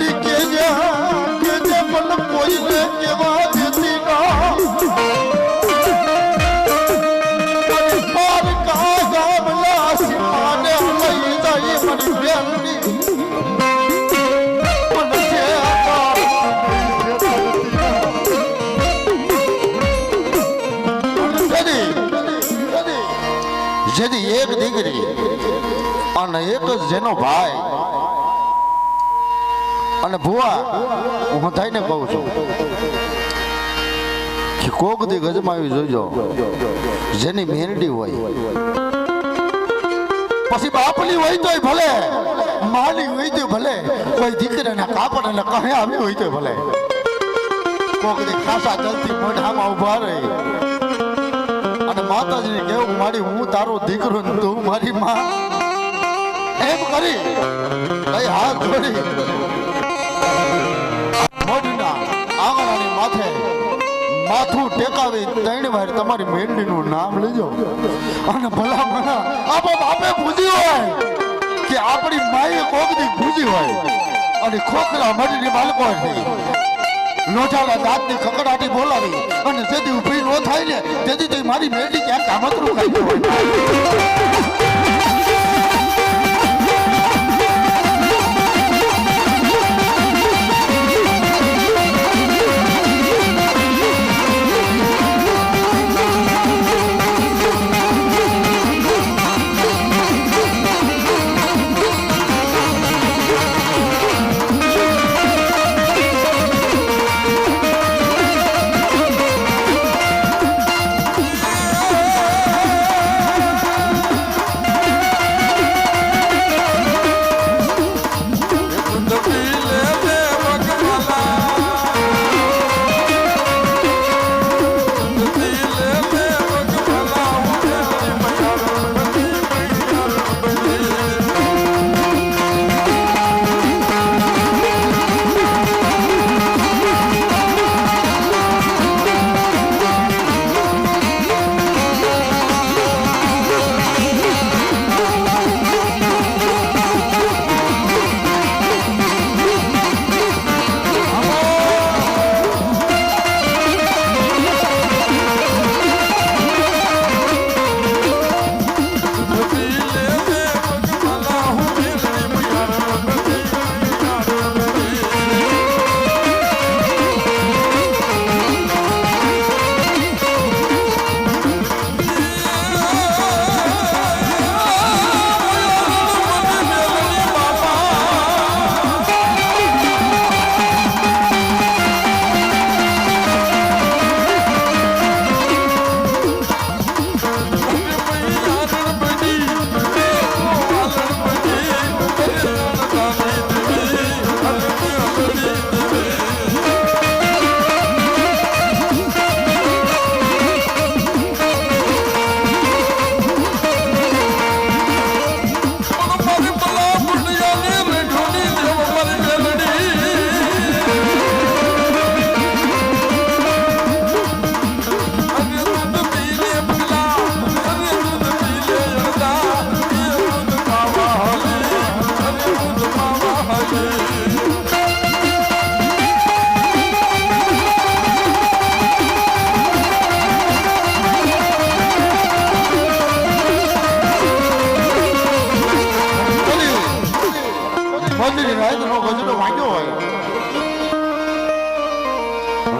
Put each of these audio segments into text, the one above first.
મારી કેજે પણ કોઈને કેવા દેતી ના. મારી જેની એક દીકરી અને એક જ જેનો ભાઈ અને ભુવા, હું થઈને કહું છું કે કોક દી ગજમાવી જોજો, જેની મેરડી હોય. પછી બાપની હોય તોય ભલે માની હોય તો ભલે, કોઈ દીકરાના કાપડ અને કહે આવી હોય તો ભલે. કોક દી ખાસા જલ્દી મોઢામાં ઊભા રહી. અને માતાજીને કેવું મારી, હું તારો દીકરો ને તું મારી માં. એમ કરી હાથ જોડી માથે માથું ટેકાવી ત્રણ વાર તમારી મેંડીનું નામ લેજો. અને ભલા મના આપો બાપે પૂજી હોય કે આપણી માએ કોકની પૂજી હોય. અને ખોખરા મરીની થઈ લોઢાના દાંતની ખકડાટી બોલાવી અને જેથી ઊભી નો થાય ને, તેથી મારી મેંડી ક્યાંક કામતરું ખાઈ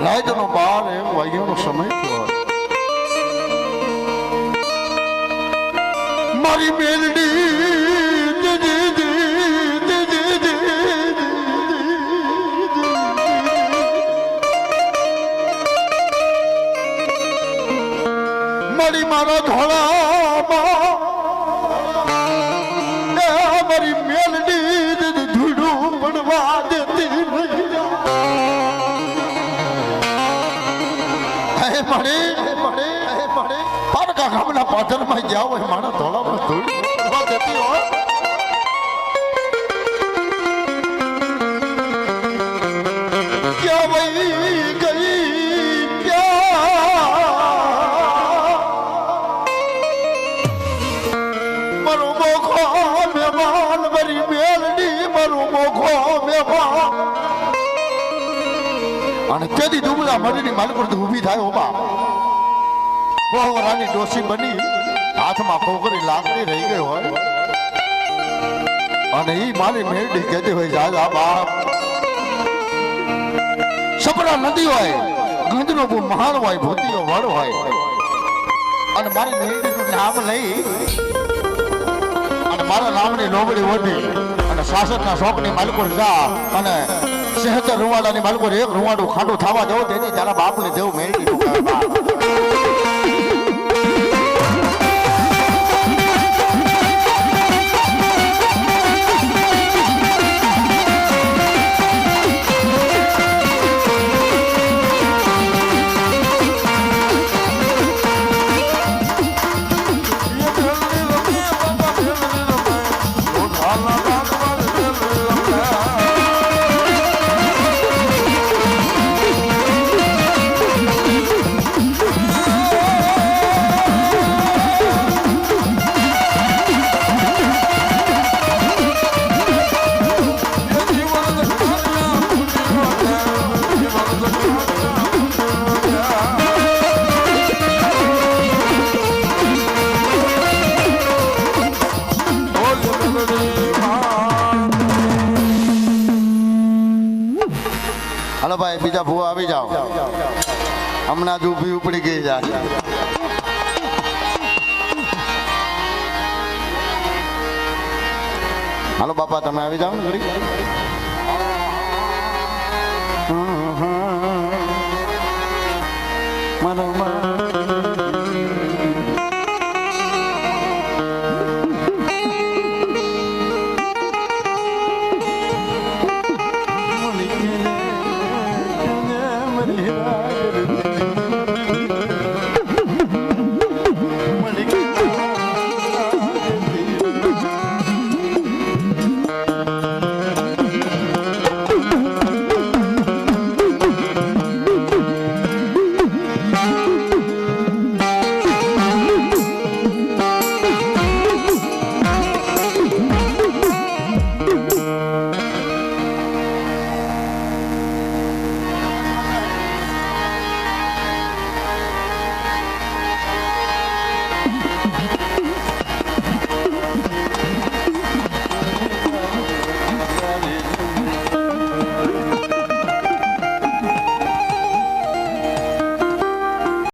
રાતનો બાર એક વાગ્યાનો સમય થયો મારી મેલડી. મારી મારા ધોળામાં હે હે હે મણી પારકા ગામના પાટણમાં ગયા હોય મારા ધોળામાં ધૂળ દેતી હોય અને તેથી ડુબલા મરીની માલકોડ ઊભી થાય ઓબા પોહરાની ડોસી બની, હાથમાં કોકરી લાકડી રહી ગઈ હોય. અને ઈ મારી મેરડી કહેતી હોય જાજા બાપ. સપડા નદી હોય, ગંધનો બહુ મહાન હોય ભૂતિયો વર હોય. અને મારી મેરડીનું નામ લઈ, અને મારા નામની લોબડી ઓઢી, અને શાસકના શોખની માલકોર જા, અને શહેતર રૂવાડાની માલકોર એક રૂવાડું ખાટું થવા દો તેથી તારા બાપને જેવું મેળવી હાલો ભાઈ, બીજા ભૂવા આવી જાઓ. હમણાં જ ઊભી ઉપડી ગઈ જાય હાલો બાપા, તમે આવી જાઓ ને